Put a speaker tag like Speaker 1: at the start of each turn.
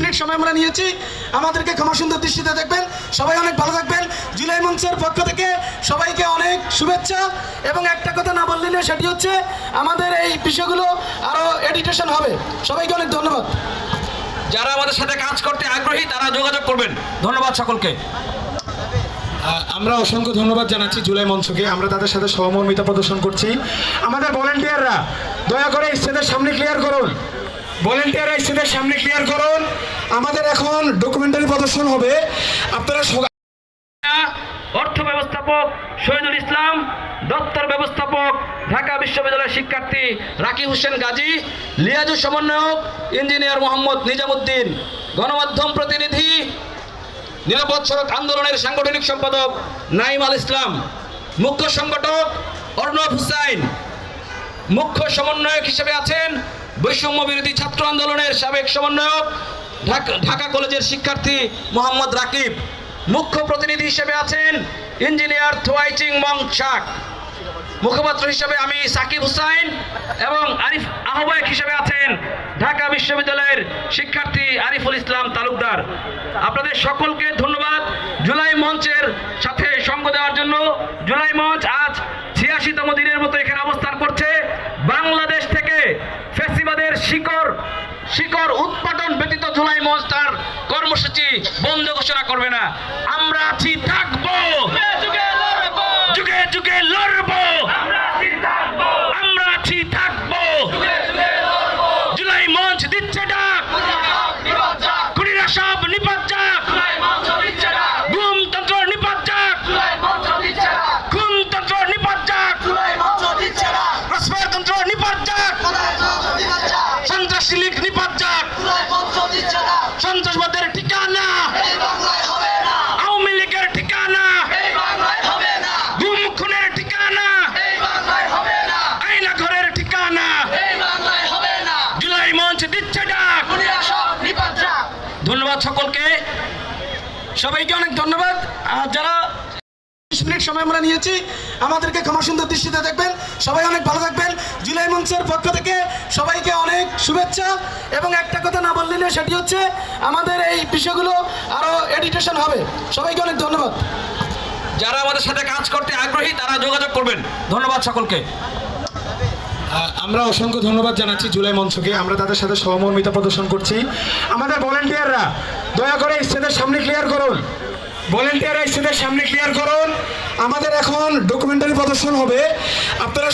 Speaker 1: Minute সময় আমরা নিয়েছি। আমাদেরকে ক্ষমা সুন্দর দৃষ্টিতে দেখবেন। সবাই অনেক ভালো থাকবেন। জুলাই মঞ্চের পক্ষ থেকে সবাইকে অনেক শুভেচ্ছা। এবং একটা কথা না বললেই না সেটি হচ্ছে আমাদের এই বিষয়গুলো আরও এডিটেশন হবে। সবাইকে অনেক ধন্যবাদ।
Speaker 2: যারা আমাদের সাথে কাজ করতে আগ্রহী তারা যোগাযোগ করবেন। ধন্যবাদ সকলকে।
Speaker 1: আমরা অসংখ্য ধন্যবাদ জানাচ্ছি জুলাই মঞ্চকে। আমরা তাদের সাথে সহমর্মিতা প্রদর্শন করছি। আমাদের ভলেন্টিয়াররা দয়া করে স্টেজের সামনে ক্লিয়ার করুন। ভলেন্টিয়াররা স্টেজের সামনে ক্লিয়ার করুন। আমাদের এখন ডকুমেন্টারি প্রদর্শন হবে। আপনারা
Speaker 2: অর্থ ব্যবস্থাপক শহীদুল ইসলাম, দপ্তর ব্যবস্থাপক ঢাকা বিশ্ববিদ্যালয়ের শিক্ষার্থী রাকিব হোসেন গাজী লিয়াজু সমন্বয়ক ইঞ্জিনিয়ার মোহাম্মদ নিজামুদ্দিন, গণমাধ্যম প্রতিনিধি, নিরাপদ সড়ক আন্দোলনের সাংগঠনিক সম্পাদক নাইম আল ইসলাম, মুখ্য সংগঠক অর্ণব হুসাইন, মুখ্য সমন্বয়ক হিসেবে আছেন বৈষম্য বিরোধী ছাত্র আন্দোলনের সাবেক সমন্বয়ক ঢাকা- কলেজের শিক্ষার্থী মোহাম্মদ রাকিব। মুখ্য প্রতিনিধি হিসেবে আছেন ইঞ্জিনিয়ার থোয়াইচিং মং শাক। মুখপাত্র হিসেবে আমি সাকিব হুসাইন এবং আরিফ আহ্বায়ক হিসেবে আছেন ঢাকা বিশ্ববিদ্যালয়ের শিক্ষার্থী আরিফুল ইসলাম তালুকদার। আপনাদের সকলকে ধন্যবাদ। জুলাই মঞ্চের সাথে সঙ্গ দেওয়ার জন্য জুলাই মঞ্চ শিকড় শিকড় উৎপাদন ব্যতীত জুলাই মঞ্চ তার কর্মসূচি বন্ধ ঘোষণা করবে না। আমরা আছি থাকব। যুগে যুগে লড়বো।
Speaker 1: সবাইকে অনেক ধন্যবাদ। আর যারা মিনিট সময় আমরা নিয়েছি, আমাদেরকে ক্ষমা সুন্দর দৃষ্টিতে দেখবেন। সবাই অনেক ভালো থাকবেন। জুলাই মঞ্চের পক্ষ থেকে সবাইকে অনেক শুভেচ্ছা। এবং একটা কথা না বললেই না সেটি হচ্ছে আমাদের এই বিষয়গুলো আরও এডিটেশন হবে। সবাইকে অনেক ধন্যবাদ।
Speaker 2: যারা আমাদের সাথে কাজ করতে আগ্রহী, তারা যোগাযোগ করবেন। ধন্যবাদ সকলকে।
Speaker 1: আমরা অসংখ্য ধন্যবাদ জানাচ্ছি জুলাই মঞ্চকে। আমরা তাদের সাথে সহমর্মিতা প্রদর্শন করছি। আমাদের ভলেন্টিয়াররা, দয়া করে স্টেজের সামনে ক্লিয়ার করুন। ভলেন্টিয়াররা স্টেজের সামনে ক্লিয়ার করুন। আমাদের এখন ডকুমেন্টারি প্রদর্শন হবে। আপনারা